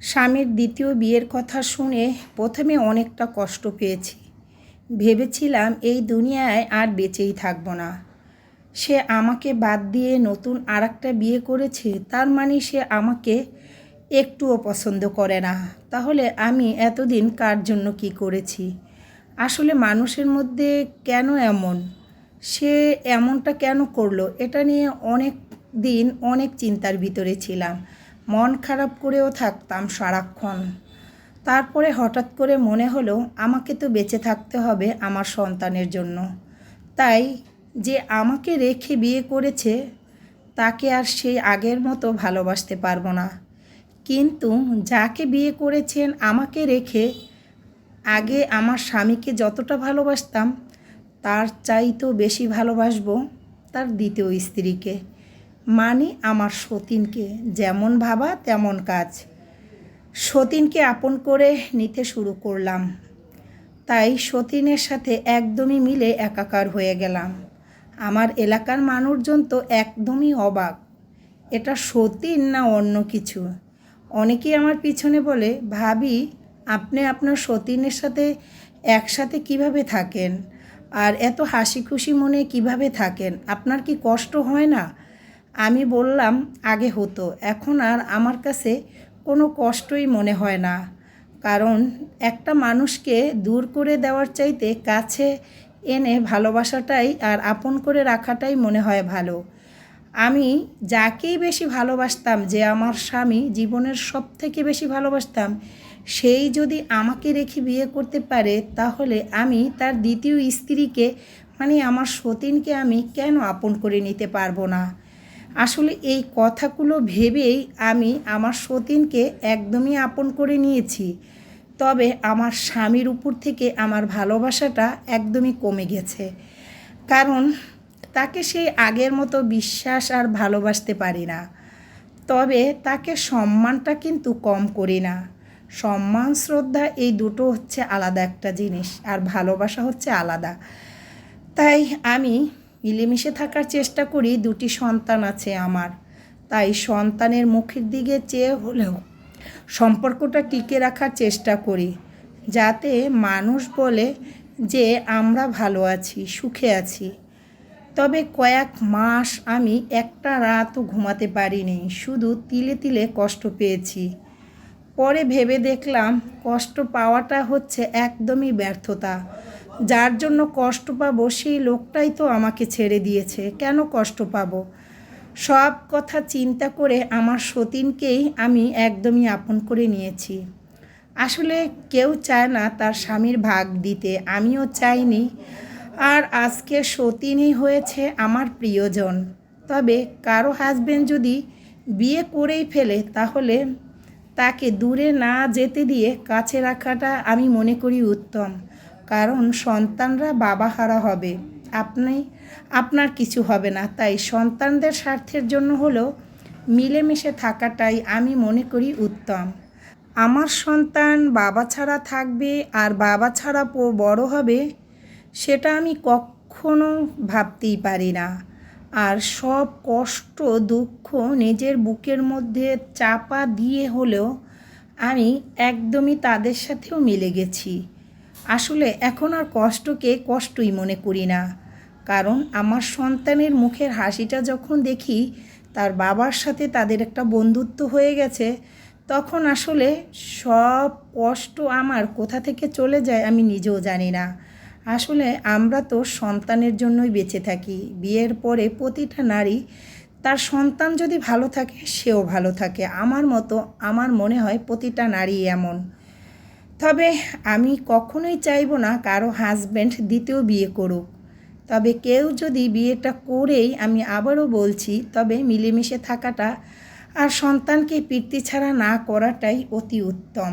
স্বামীর দ্বিতীয় বিয়ের কথা শুনে প্রথমে অনেকটা কষ্ট পেয়েছি। ভেবেছিলাম এই দুনিয়ায় আর বেঁচেই থাকব না। সে আমাকে বাদ দিয়ে নতুন আর বিয়ে করেছে, তার মানে সে আমাকে একটুও পছন্দ করে না। তাহলে আমি এতদিন কার জন্য কি করেছি? আসলে মানুষের মধ্যে কেন এমন? সে এমনটা কেন করল? এটা নিয়ে অনেক দিন অনেক চিন্তার ভিতরে ছিলাম। মন খারাপ করেও থাকতাম সারাক্ষণ। তারপরে হঠাৎ করে মনে হলো, আমাকে তো বেঁচে থাকতে হবে আমার সন্তানের জন্য। তাই যে আমাকে রেখে বিয়ে করেছে, তাকে আর সেই আগের মতো ভালোবাসতে পারব না। কিন্তু যাকে বিয়ে করেছেন আমাকে রেখে আগে আমার স্বামীকে যতটা ভালোবাসতাম, তার চাইতেও বেশি ভালোবাসবো তার দ্বিতীয় স্ত্রীকে। মানে আমার সতীনকে যেমন ভাবা তেমন কাজ। সতীনকে আপন করে নিতে শুরু করলাম। তাই সতীনের সাথে একদমই মিলে একাকার হয়ে গেলাম। আমার এলাকার মানুষজন তো একদমই অবাক। এটা সতীন না অন্য কিছু? অনেকেই আমার পিছনে বলে, ভাবি, আপনি আপনার সতীনের সাথে একসাথে কীভাবে থাকেন? আর এত হাসি খুশি মনে কীভাবে থাকেন? আপনার কি কষ্ট হয় না? আমি বললাম, আগে হতো। এখন আর আমার কাছে কোনো কষ্টই মনে হয় না। কারণ একটা মানুষকে দূর করে দেওয়ার চাইতে কাছে এনে ভালোবাসাটাই আর আপন করে রাখাটাই মনে হয় ভালো। আমি যাকেই বেশি ভালোবাসতাম, যে আমার স্বামী জীবনের সব থেকে বেশি ভালোবাসতাম, সেই যদি আমাকে রেখে বিয়ে করতে পারে, তাহলে আমি তার দ্বিতীয় স্ত্রীকে মানে আমার সতীনকে আমি কেন আপন করে নিতে পারব না? আসলে এই কথাগুলো ভেবেই আমি আমার সতীনকে একদমই আপন করে নিয়েছি। তবে আমার স্বামীর উপর থেকে আমার ভালোবাসাটা একদমই কমে গেছে। কারণ তাকে সেই আগের মতো বিশ্বাস আর ভালোবাসতে পারি না। তবে তাকে সম্মানটা কিন্তু কম করি না। সম্মান, শ্রদ্ধা এই দুটো হচ্ছে আলাদা একটা জিনিস আর ভালোবাসা হচ্ছে আলাদা। তাই আমি মিলেমিশে থাকার চেষ্টা করি, দুটি সন্তান আছে আমার। তাই সন্তানের মুখের দিকে চেয়ে হলেও সম্পর্কটা টিকে রাখার চেষ্টা করি, যাতে মানুষ বলে যে আমরা ভালো আছি, সুখে আছি। তবে কয়েক মাস আমি একটা রাতও ঘুমাতে পারিনি, শুধু তিলে তিলে কষ্ট পেয়েছি। পরে ভেবে দেখলাম কষ্ট পাওয়াটা হচ্ছে একদমই ব্যর্থতা। যার জন্য কষ্ট পাবো সেই লোকটাই তো আমাকে ছেড়ে দিয়েছে। কেন কষ্ট পাবো? সব কথা চিন্তা করে আমার সতীনকেই আমি একদমই আপন করে নিয়েছি। আসলে কেউ চায় না তার স্বামীর ভাগ দিতে, আমিও চাইনি। আর আজকে সতীনই হয়েছে আমার প্রিয়জন। তবে কারও হাজবেন্ড যদি বিয়ে করেই ফেলে, তাহলে তাকে দূরে না যেতে দিয়ে কাছে রাখাটা আমি মনে করি উত্তম। কারণ সন্তানরা বাবা হারা হবে। আপনি, আপনার কিছু হবে না। তাই সন্তানদের স্বার্থের জন্য হলেও মিলেমিশে থাকাটাই আমি মনে করি উত্তম। আমার সন্তান বাবা ছাড়া থাকবে আর বাবা ছাড়া বড় হবে, সেটা আমি কখনো ভাবতেই পারি না। আর সব কষ্ট, দুঃখ নিজের বুকের মধ্যে চাপা দিয়ে হলেও আমি একদমই তাদের সাথেও মিলে গেছি। আসলে এখন আর কষ্টকে কষ্টই মনে করি না। কারণ আমার সন্তানের মুখের হাসিটা যখন দেখি, তার বাবার সাথে তাদের একটা বন্ধুত্ব হয়ে গেছে, তখন আসলে সব কষ্ট আমার কোথা থেকে চলে যায় আমি নিজেও জানি না। আসলে আমরা তো সন্তানের জন্যই বেঁচে থাকি, বিয়ের পরে প্রতিটা নারী তার সন্তান যদি ভালো থাকে, সেও ভালো থাকে। আমার মতো, আমার মনে হয় প্রতিটা নারী এমন। তবে আমি কখনোই চাইব না কারও হাজব্যান্ড দ্বিতীয় বিয়ে করুক। তবে কেউ যদি বিয়েটা করেই আমি আবারও বলছি, তবে মিলেমিশে থাকাটা আর সন্তানকে পিতৃ ছাড়া না করাটাই অতি উত্তম।